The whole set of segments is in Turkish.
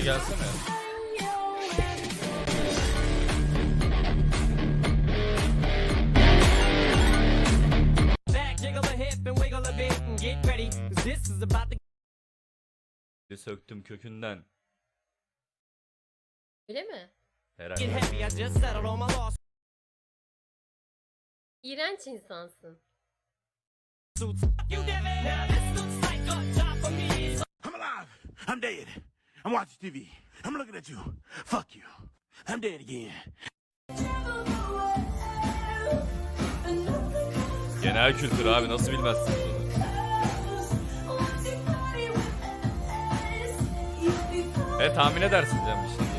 Yukarı gelsene. Söktüm kökünden. Öyle mi? Herhalde. İğrenç insansın. I'm alive. I'm dead. I'm watching TV. I'm looking at you. Fuck you. I'm dead again. Genel kültür abi nasıl bilmezsin bunu? E tahmin edersin canım şimdi.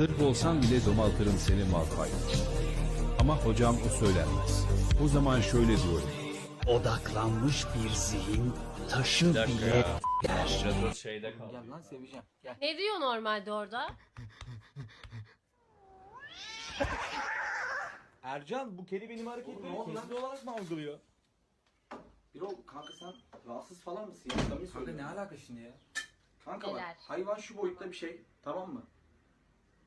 Sırf olsan bile domaltırım seni Malphite. Ama hocam o söylenmez. O zaman şöyle diyorum. Odaklanmış bir zihin taşı Bir dakika bile ya. Biraz şeyde kaldı. Gel lan seveceğim. Gel. Ne diyor normalde orada? Ercan bu kedi benim hareketlerimi Oğlum, ne oldu kesin olarak mı algılıyor? Birol kanka sen rahatsız falan mısın ya? Samimi Kanka söylüyorum. ne alaka şimdi ya? Kanka bak Neler? hayvan şu boyutta bir şey tamam mı?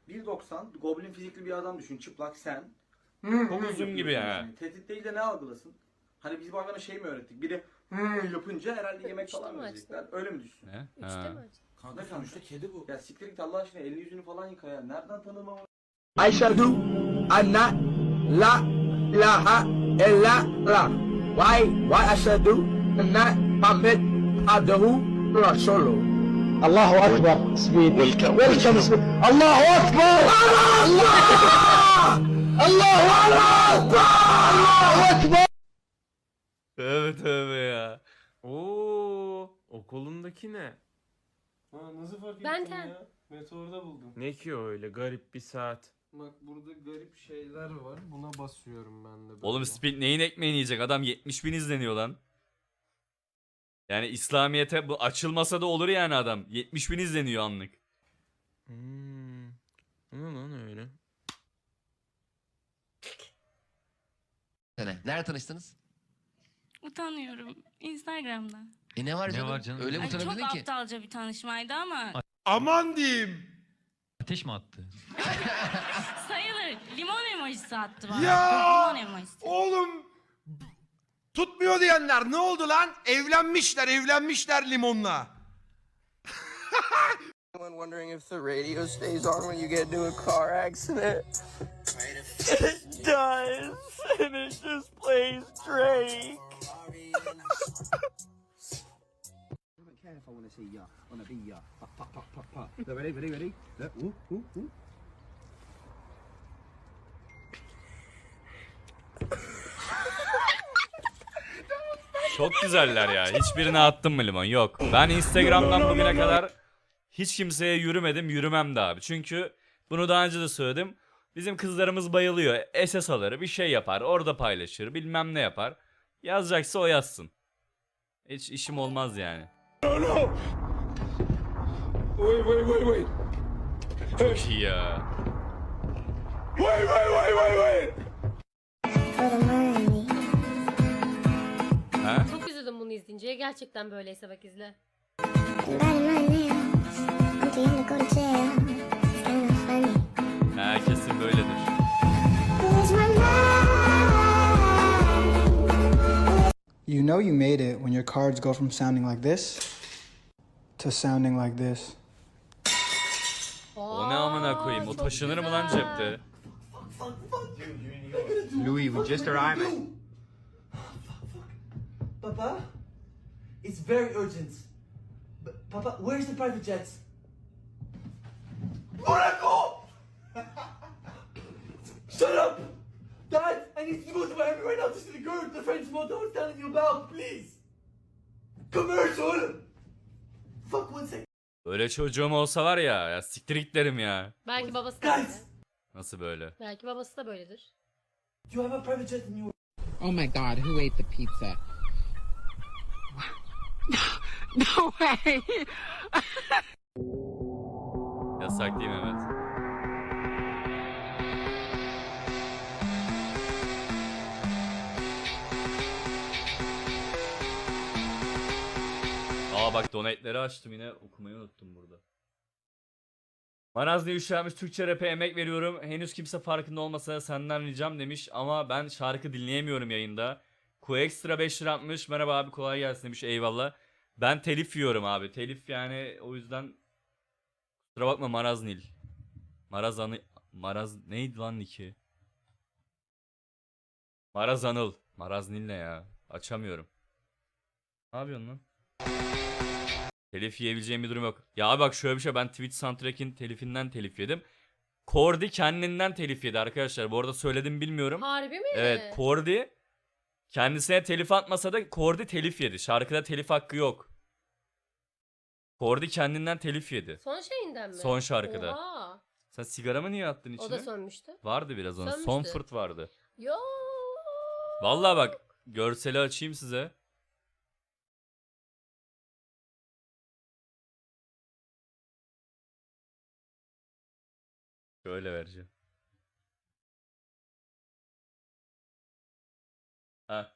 1.90 goblin fizikli bir adam düşün çıplak sen. Çok uzun gibi ya. Tehdit değil de ne algılasın? Hani biz bu hayvana şey mi öğrettik? Biri yapınca herhalde yemek Üçte falan mi verecekler. Öyle mi düşsün? Ne? Üçte Ha. mi acaba? Kanka Ne sonuçta kedi bu. Ya siktir git Allah aşkına elini yüzünü falan yıka ya. Nereden tanıdın ama? Aşhadu anna la ilaha illallah. Why? Why aşhadu anna Muhammed abduhu rasuluhu. Allahu Akbar. Speed. Welcome. Welcome. Speed. Allahu Akbar. Allah! Allahu Akbar. Allahu Akbar. Tövbe tövbe ya. Oo, o kolundaki ne? Ha, nasıl fark Ben ettin ten. ya? Meteorda buldum. Ne ki o öyle garip bir saat. Bak burada garip şeyler var. Buna basıyorum ben de. Böyle. Oğlum Speed neyin ekmeğini yiyecek? Adam 70 bin izleniyor lan. Yani İslamiyet'e bu açılmasa da olur yani adam. 70 bin izleniyor anlık. Hmm. Ne lan öyle? Sene. Nerede tanıştınız? Utanıyorum. Instagram'da. E ne var Ne canım? var canım? Öyle mi Ay, çok utanabildin ki? aptalca bir tanışmaydı ama Aman diyeyim. Ateş mi attı? sayılır. Limon emojisi attı bana. Ya! Limon emojisi. Oğlum. Tutmuyor diyenler ne oldu lan? Evlenmişler evlenmişler limonla. wondering if the radio stays on when you get into a car accident. It does, and it just plays Drake. İf I want to see ya on a be ya. Pop, pop, pop, pop, pop. Ready, ready, ready. Look, ooh, ooh, ooh. Çok güzeller ya. Hiçbirine attım mı limon? Yok. Ben Instagram'dan bugüne kadar hiç kimseye yürümedim, yürümem de abi. Çünkü bunu daha önce de söyledim. Bizim kızlarımız bayılıyor. SS alır, bir şey yapar, orada paylaşır, bilmem ne yapar. Yazacaksa o yazsın. Hiç işim olmaz yani. Wait, wait, wait, wait. Çok iyi ya. Wait, wait, wait, wait, wait. Ha? Çok üzüldüm bunu izleyince. Gerçekten böyleyse bak izle. You know you made it when your cards go from sounding like this to sounding like this. O ne amına koyayım? O çok taşınır mı lan cepte? Louis, we just arrived. Papa, it's very urgent. B- Papa, where's the private jets? Monaco! Dad, I need to go to Miami right now to see the girl the French motel I was telling you about, please! Commercial! Fuck one second. Böyle çocuğum olsa var ya, ya siktir git derim ya. Belki babası da böyle. Guys, Nasıl böyle? Belki babası da böyledir. do you have a private jet in your Oh my god, who ate the pizza? no way! Yasak değil mi evet? bak donate'leri açtım yine okumayı unuttum burada. Maraz ne üşenmiş Türkçe rap'e emek veriyorum. Henüz kimse farkında olmasa senden ricam demiş ama ben şarkı dinleyemiyorum yayında. Ku ekstra 5 lira atmış. Merhaba abi kolay gelsin demiş eyvallah. Ben telif yiyorum abi. Telif yani o yüzden kusura bakma Maraz Nil. Maraz Anı... Maraz neydi lan Niki? Maraz Anıl. Maraz Nil ne ya? Açamıyorum. Ne yapıyorsun lan? Telif yiyebileceğim bir durum yok. Ya abi bak şöyle bir şey ben Twitch Soundtrack'in telifinden telif yedim. Kordi kendinden telif yedi arkadaşlar. Bu arada söyledim bilmiyorum. Harbi mi? Evet Kordi kendisine telif atmasa da Kordi telif yedi. Şarkıda telif hakkı yok. Kordi kendinden telif yedi. Son şeyinden mi? Son şarkıda. Oha. Sen sigaramı niye attın içine? O da sönmüştü. Vardı biraz onun. Son Sönmüştü. fırt vardı. Yo. Vallahi bak görseli açayım size. Şöyle vereceğim. Ha.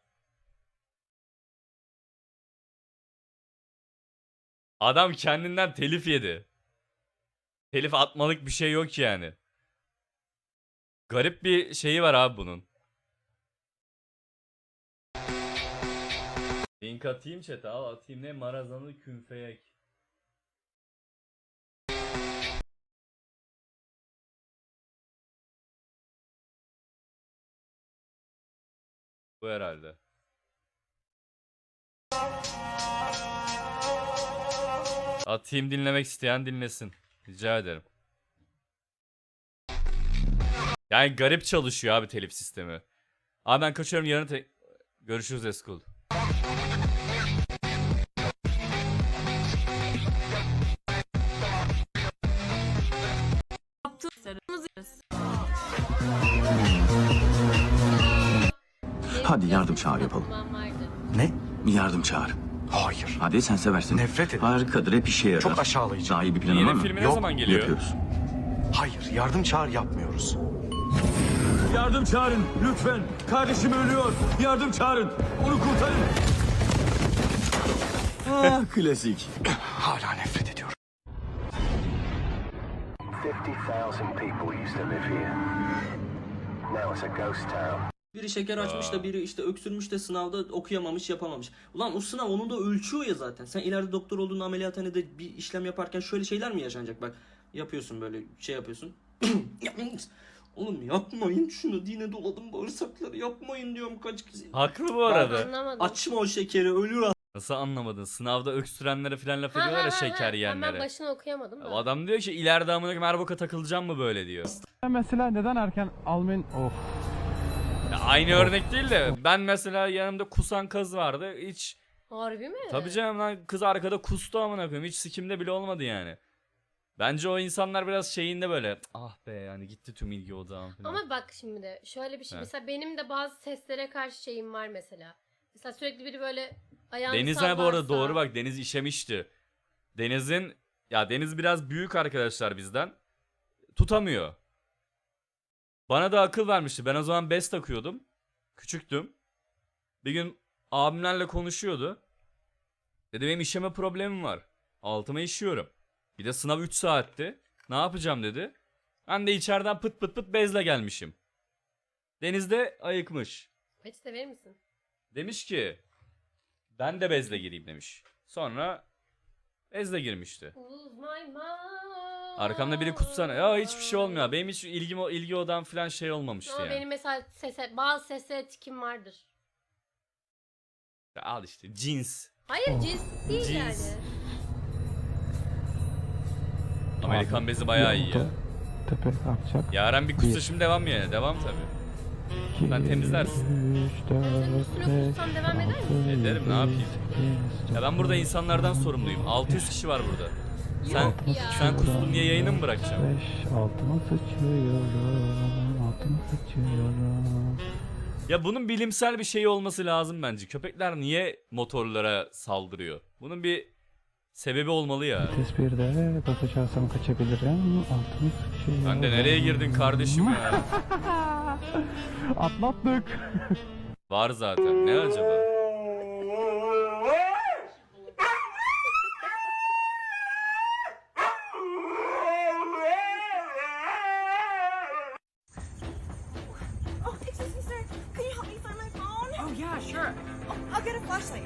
Adam kendinden telif yedi. Telif atmalık bir şey yok yani. Garip bir şeyi var abi bunun. Link atayım chat'e al atayım ne marazanı künfeyek. Bu herhalde. Atayım dinlemek isteyen dinlesin. Rica ederim. Yani garip çalışıyor abi telif sistemi. Abi ben kaçıyorum yarın te- görüşürüz Eskul. Hadi yardım çağır yapalım. Ne? Yardım çağır. Hayır. Hadi sen seversin. Nefret ederim. Harikadır hep işe yarar. Çok aşağılayıcı. Daha iyi bir planın Yeni var mı? ne Yok, zaman geliyor? Yapıyoruz. Hayır. Yardım çağır yapmıyoruz. Yardım çağırın lütfen. Kardeşim ölüyor. Yardım çağırın. Onu kurtarın. ah klasik. Hala nefret ediyorum. 50,000 people used to live here. Now it's a ghost town. Biri şeker açmış da biri işte öksürmüş de sınavda okuyamamış yapamamış. Ulan o sınav onun da ölçüyor ya zaten. Sen ileride doktor olduğunda ameliyathanede bir işlem yaparken şöyle şeyler mi yaşanacak bak. Yapıyorsun böyle şey yapıyorsun. Oğlum yapmayın şunu dine doladım bağırsakları yapmayın diyorum kaç kişi. Haklı bu arada. Anlamadım. Açma o şekeri ölür Nasıl anlamadın? Sınavda öksürenlere falan laf ediyorlar ya şeker. Ben yiyenlere. başını okuyamadım da. Adam diyor ki ileride amına koyayım her boka takılacağım mı böyle diyor. Mesela neden erken almayın? Of. Aynı örnek değil de ben mesela yanımda kusan kız vardı. Hiç Harbi mi? tabii canım lan kız arkada kustu amına koyayım. Hiç sikimde bile olmadı yani. Bence o insanlar biraz şeyinde böyle ah be yani gitti tüm ilgi odağım falan. Ama bak şimdi de şöyle bir şey. He. Mesela benim de bazı seslere karşı şeyim var mesela. Mesela sürekli biri böyle ayağını Deniz ha bu arada sallarsa- doğru bak Deniz işemişti. Deniz'in ya Deniz biraz büyük arkadaşlar bizden. Tutamıyor. Bana da akıl vermişti. Ben o zaman bez takıyordum. Küçüktüm. Bir gün abimlerle konuşuyordu. Dedi benim işeme problemim var. Altıma işiyorum. Bir de sınav 3 saatti. Ne yapacağım dedi. Ben de içeriden pıt pıt pıt bezle gelmişim. Deniz de ayıkmış. Peçete verir misin? Demiş ki ben de bezle gireyim demiş. Sonra bezle girmişti. Mind. Arkamda biri kutsana. Ya hiçbir şey olmuyor. Benim hiç ilgim ilgi odam falan şey olmamıştı Ama yani. benim mesela sese, bazı seslere tikim vardır. Ya Al işte cins. Hayır cins değil Cins. yani. Amerikan bezi bayağı iyi ya. Tepe yapacak. Yaren bir kussa şimdi devam yani. Devam tabi. Sen temizlersin. 3, 4, senin üstüne kussam devam eder misin? Ederim ne yapayım. Ya ben burada insanlardan sorumluyum. 600 kişi var burada. Sen ya. sen kustun diye yayını mı bırakacağım? 5, altıma sıçıyorum. Altıma sıçıyorum. Ya bunun bilimsel bir şey olması lazım bence. Köpekler niye motorlara saldırıyor? Bunun bir sebebi olmalı ya. Vites 1'de basacaksam kaçabilirim. Altıma sıçıyorum. Ben de nereye girdin kardeşim ya? Atlattık. Var zaten. Ne acaba? Sure. I'll get a flashlight.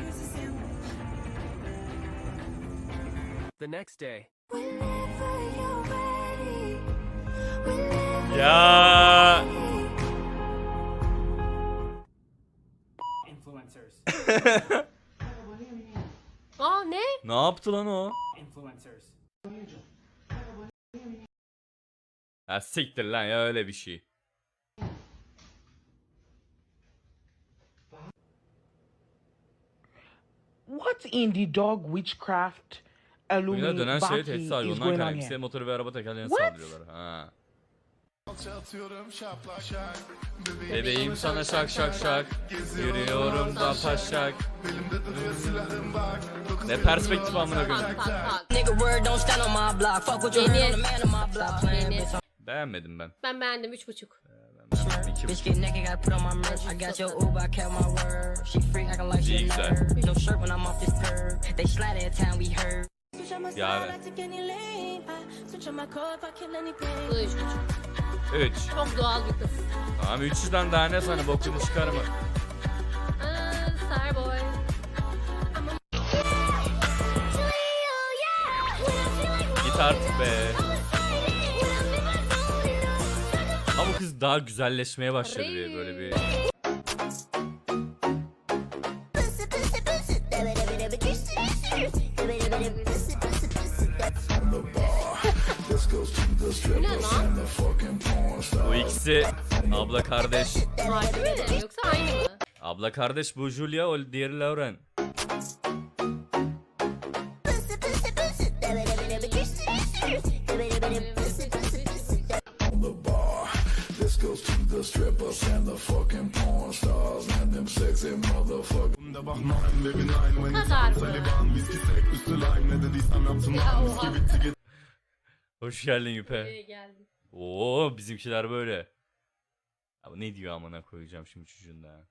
Here's a sandwich. The next day. Ya Influencers. Aa ne? ne yaptı lan o? Influencers. Ya siktir lan ya öyle bir şey. What in the dog witchcraft Oyuna dönen şey tehdit hayvanından motoru ve araba tekerlerine What? Ha. Bebeğim sana şak şak şak Yürüyorum da taşak Ne perspektif amına koyayım? Beğenmedim ben. Ben beğendim 3.5 kim? Bitch get naked, gotta put on my merch. I got your Uber, I kept my word. She freak, I can like she a. No shirt when I'm off this perv. They slide every time we heard. Yani. 3. 3. Çok doğal bir kız. Tamam 300'den daha ne sana bokunu çıkarma. Aa, be. Daha güzelleşmeye başladı bir böyle bir? Bu ikisi abla kardeş Harbi mi? Yoksa aynı mı? Abla kardeş bu Julia o diğeri Lauren Hoş geldin Yüpe Buraya geldim. Oo bizimkiler böyle. Abi ne diyor amına koyacağım şimdi çocuğun da.